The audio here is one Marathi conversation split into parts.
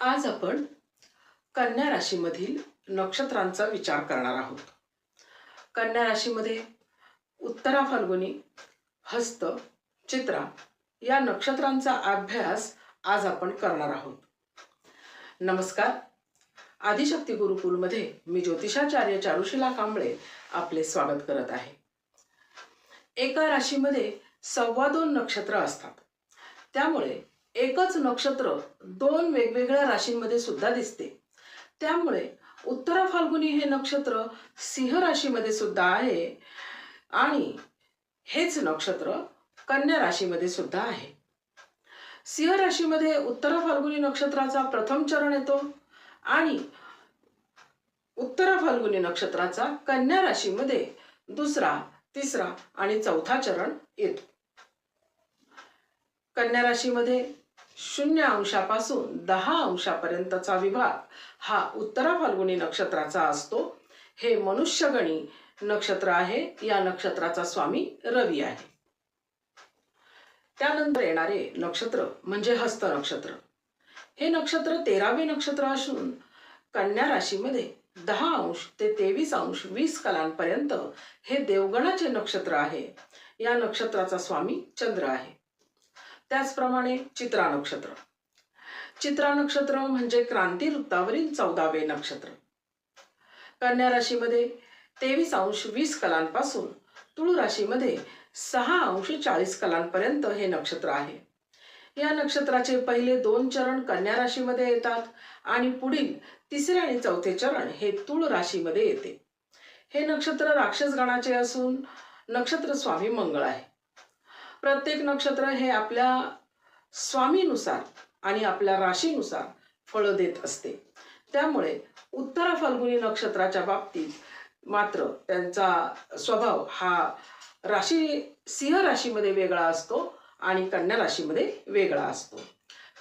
आज आपण कन्या राशीमधील नक्षत्रांचा विचार करणार आहोत. कन्या राशीमध्ये उत्तरा फाल्गुनी हस्त चित्रा या नक्षत्रांचा अभ्यास आज आपण करणार आहोत. नमस्कार. आदिशक्ती गुरुकुलमध्ये मी ज्योतिषाचार्य चारुशिला कांबळे आपले स्वागत करत आहे. एका राशीमध्ये सव्वा दोन नक्षत्र असतात. त्यामुळे एकच नक्षत्र दोन वेगवेगळ्या राशींमध्ये सुद्धा दिसते. त्यामुळे उत्तरा फाल्गुनी हे नक्षत्र सिंह राशीमध्ये सुद्धा आहे आणि हेच नक्षत्र कन्या राशीमध्ये सुद्धा आहे. सिंह राशीमध्ये उत्तरा फाल्गुनी नक्षत्राचा प्रथम चरण येतो आणि उत्तरा फाल्गुनी नक्षत्राचा कन्या राशीमध्ये दुसरा तिसरा आणि चौथा चरण येतो. कन्या राशीमध्ये शून्य अंशापासून दहा अंशापर्यंतचा विभाग हा उत्तरा फाल्गुनी नक्षत्राचा असतो. हे मनुष्यगणी नक्षत्र आहे. या नक्षत्राचा स्वामी रवी आहे. त्यानंतर येणारे नक्षत्र म्हणजे हस्त नक्षत्र. हे नक्षत्र तेरावे नक्षत्र असून कन्या राशीमध्ये दहा अंश ते तेवीस अंश वीस कलांपर्यंत हे देवगणाचे नक्षत्र आहे. या नक्षत्राचा स्वामी चंद्र आहे. त्याचप्रमाणे चित्रा नक्षत्र. चित्रा नक्षत्र म्हणजे क्रांती वृत्तावरील चौदावे नक्षत्र. कन्या राशीमध्ये तेवीस अंश वीस कलांपासून तुळू राशीमध्ये सहा अंश चाळीस कलांपर्यंत हे नक्षत्र आहे. या नक्षत्राचे पहिले दोन चरण कन्या राशीमध्ये येतात आणि पुढील तिसरे आणि चौथे चरण हे तुळ राशीमध्ये येते. हे नक्षत्र राक्षस गणाचे असून नक्षत्र स्वामी मंगळ आहे. प्रत्येक नक्षत्र हे आपल्या स्वामीनुसार आणि आपल्या राशीनुसार फळं देत असते. त्यामुळे उत्तरा फाल्गुनी नक्षत्राच्या बाबतीत मात्र त्यांचा स्वभाव हा राशी सिंह राशीमध्ये वेगळा असतो आणि कन्या राशीमध्ये वेगळा असतो.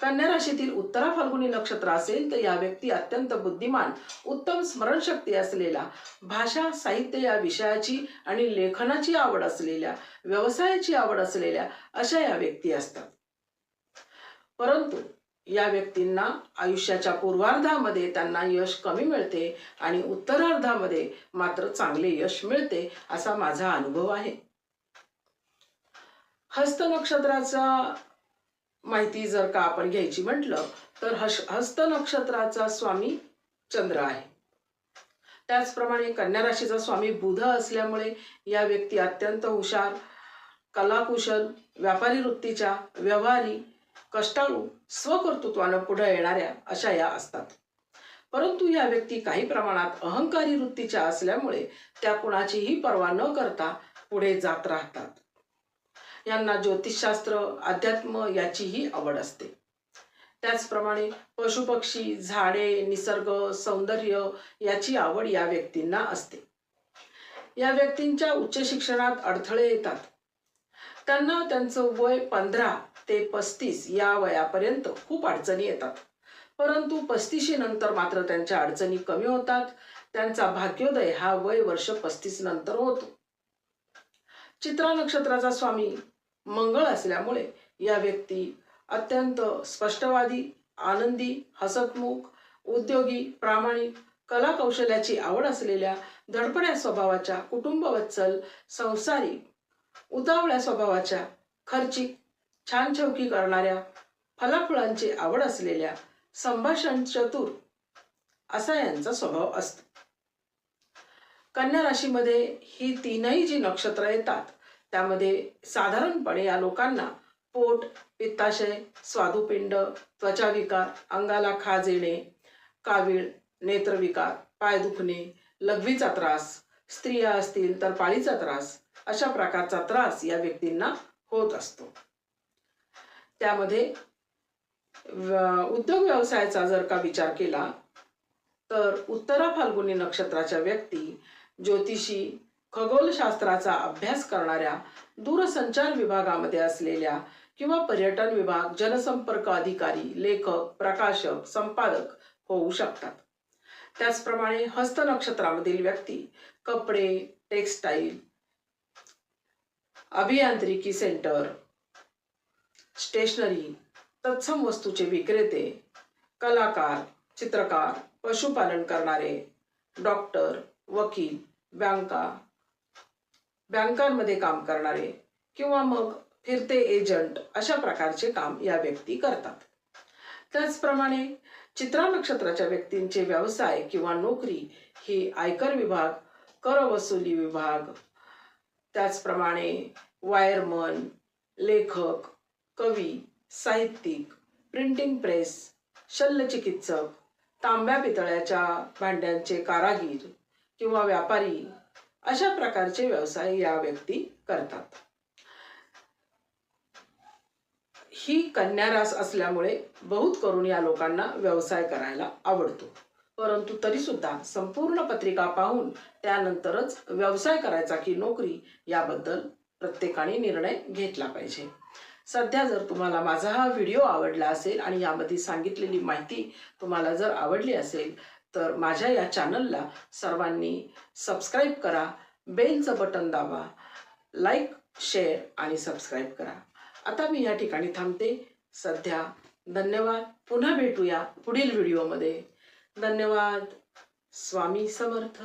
कन्या राशीतील उत्तरा फाल्गुनी नक्षत्र असेल तर या व्यक्ती अत्यंत बुद्धिमान उत्तम स्मरणशक्ती असलेला भाषा साहित्य या विषयाची आणि लेखनाची आवड असलेल्या व्यवसायाची आवड असलेल्या अशा या व्यक्ती असतात. परंतु या व्यक्तींना आयुष्याच्या पूर्वार्धामध्ये त्यांना यश कमी मिळते आणि उत्तरार्धामध्ये मात्र चांगले यश मिळते असा माझा अनुभव आहे. हस्त नक्षत्राचा माहिती जर का आपण घ्यायची म्हटलं तर हश हस्त नक्षत्राचा स्वामी चंद्र आहे. त्याचप्रमाणे कन्या राशीचा स्वामी बुध असल्यामुळे या व्यक्ती अत्यंत हुशार कलाकुशल व्यापारी वृत्तीच्या व्यवहारी कष्टाळू स्वकर्तृत्वानं पुढे येणाऱ्या अशा या असतात. परंतु या व्यक्ती काही प्रमाणात अहंकारी वृत्तीच्या असल्यामुळे त्या कुणाचीही पर्वा न करता पुढे जात राहतात. यांना ज्योतिषशास्त्र अध्यात्म याचीही आवड असते. त्याचप्रमाणे पशुपक्षी झाडे निसर्ग सौंदर्य याची आवड या व्यक्तींना असते. या व्यक्तींच्या उच्च शिक्षणात अडथळे येतात. त्यांना त्यांचं वय पंधरा ते पस्तीस या वयापर्यंत खूप अडचणी येतात. परंतु पस्तीशी नंतर मात्र त्यांच्या अडचणी कमी होतात. त्यांचा भाग्योदय हा वय वर्ष पस्तीस नंतर होतो. चित्रा नक्षत्राचा स्वामी मंगळ असल्यामुळे या व्यक्ती अत्यंत स्पष्टवादी आनंदी हसतमुख उद्योगी प्रामाणिक कला कौशल्याची आवड असलेल्या धडपड्या स्वभावाच्या कुटुंबवत्सल संसारी उतावळ्या स्वभावाच्या खर्चिक छान चौकी करणाऱ्या फलाफुळांची आवड असलेल्या संभाषण चतुर असा यांचा स्वभाव असतो. कन्या राशीमध्ये ही तीनही जी नक्षत्र येतात त्यामध्ये साधारणपणे या लोकांना पोट पित्ताशय स्वादुपिंड त्वचाविकार अंगाला खाज येणे कावीळ नेत्रविकार पाय दुखणे लघवीचा त्रास स्त्रिया असतील तर पाळीचा त्रास अशा प्रकारचा त्रास या व्यक्तींना होत असतो. त्यामध्ये उद्योग व्यवसायाचा जर का विचार केला तर उत्तरा फाल्गुनी नक्षत्राच्या व्यक्ती ज्योतिषी खगोलशास्त्राचा अभ्यास करणाऱ्या दूरसंचार विभागामध्ये असलेल्या किंवा पर्यटन विभाग जनसंपर्क अधिकारी लेखक प्रकाशक संपादक होऊ शकतात. त्याचप्रमाणे हस्त नक्षत्रामधील व्यक्ती कपडे टेक्स्टाईल अभियांत्रिकी सेंटर स्टेशनरी तत्सम वस्तूचे विक्रेते कलाकार चित्रकार पशुपालन करणारे डॉक्टर वकील बँका बँकांमध्ये काम करणारे किंवा मग फिरते एजंट अशा प्रकारचे काम या व्यक्ती करतात. त्याचप्रमाणे चित्रा नक्षत्राच्या व्यक्तींचे व्यवसाय किंवा नोकरी ही आयकर विभाग कर वसुली विभाग त्याचप्रमाणे वायरमन लेखक कवी साहित्यिक प्रिंटिंग प्रेस शल्यचिकित्सक तांब्या पितळ्याच्या भांड्यांचे कारागीर किंवा व्यापारी अशा प्रकारचे व्यवसाय या व्यक्ती करतात. ही कन्यारास असल्यामुळे बहुत करून या लोकांना व्यवसाय करायला आवडतो. परंतु तरी सुद्धा संपूर्ण पत्रिका पाहून त्यानंतरच व्यवसाय करायचा की नोकरी याबद्दल प्रत्येकाने निर्णय घेतला पाहिजे. सध्या जर तुम्हाला माझा हा व्हिडिओ आवडला असेल आणि यामध्ये सांगितलेली माहिती तुम्हाला जर आवडली असेल तर माझ्या या चॅनलला सर्वांनी सबस्क्राईब करा बेलचं बटन दाबा लाईक शेअर आणि सबस्क्राईब करा. आता मी या ठिकाणी थांबते. सध्या धन्यवाद. पुन्हा भेटूया पुढील व्हिडिओमध्ये धन्यवाद. स्वामी समर्थ.